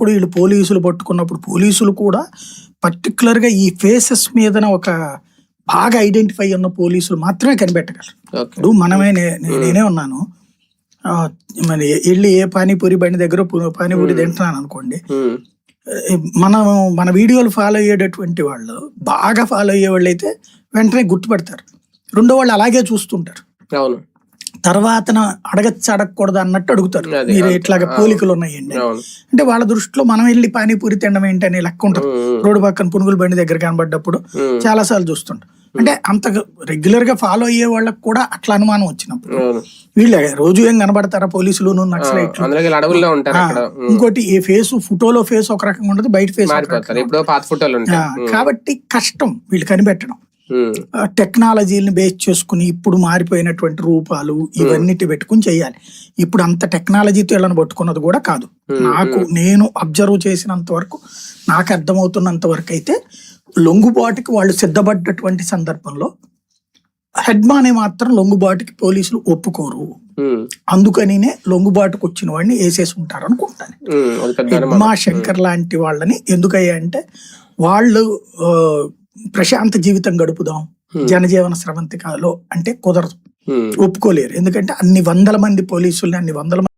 ఒకప్పుడు వీళ్ళు పోలీసులు పట్టుకున్నప్పుడు పోలీసులు కూడా particular గా ఈ ఫేసెస్ మీదన ఒక బాగా ఐడెంటిఫై ఉన్న పోలీసులు మాత్రమే కనిపెట్టగలరు. ఇప్పుడు మనమే నేనే ఉన్నాను. మరి వెళ్ళి ఏ పానీపూరి బండి దగ్గర పానీపూరి తింటున్నాను అనుకోండి. మనం మన వీడియోలు ఫాలో అయ్యేటటువంటి వాళ్ళు బాగా ఫాలో అయ్యే వాళ్ళు అయితే వెంటనే గుర్తుపడతారు. రెండో వాళ్ళు అలాగే చూస్తుంటారు. అవును. తర్వాత అడగచ్చు అడగకూడదు అన్నట్టు అడుగుతారు. మీరు. ఇట్లాగా. పోలికలు ఉన్నాయండి. అంటే వాళ్ళ దృష్టిలో మనం వెళ్ళి పానీపూరి తినడం ఏంటని లెక్క ఉంటుంది. రోడ్డు పక్కన పునుగుల బండి దగ్గర కనబడ్డప్పుడు చాలా సార్లు చూస్తుంటాం. అంటే అంత రెగ్యులర్గా ఫాలో అయ్యే వాళ్ళకి కూడా అట్లా అనుమానం వచ్చినప్పుడు వీళ్ళే రోజు ఏం కనబడతారా పోలీసులు నక్సలైట్లు? ఇంకోటి ఈ ఫేస్ ఫోటోలో ఫేస్ ఒక రకంగా ఉంటుంది బయట ఫేస్ కాబట్టి కష్టం వీళ్ళు కనిపెట్టడం. టెక్నాలజీని బేస్ చేసుకుని ఇప్పుడు మారిపోయినటువంటి రూపాలు ఇవన్నిటి పెట్టుకుని చేయాలి ఇప్పుడు అంత టెక్నాలజీతో వీళ్ళని పట్టుకున్నది కూడా కాదు. Hmm, నాకు నేను అబ్జర్వ్ చేసినంత వరకు నాకు అర్థమవుతున్నంత వరకు అయితే లొంగుబాటుకి వాళ్ళు సిద్ధపడ్డటువంటి సందర్భంలో హెడ్మానే మాత్రం లొంగుబాటుకి పోలీసులు ఒప్పుకోరు. అందుకనినే లొంగుబాటుకు వచ్చిన వాడిని వేసేసి ఉంటారు అనుకుంటాను ఉమ్, అది పెద్ద అనుమానం. మా శంకర్ లాంటి వాళ్ళని ఎందుకయ్యా అంటే వాళ్ళు ప్రశాంత జీవితం గడుపుదాం. Hmm. జనజీవన స్రవంతికాలో అంటే కుదరదు. ఉమ్, ఒప్పుకోలేరు. ఎందుకంటే అన్ని వందల మంది పోలీసుల్ని అన్ని వందల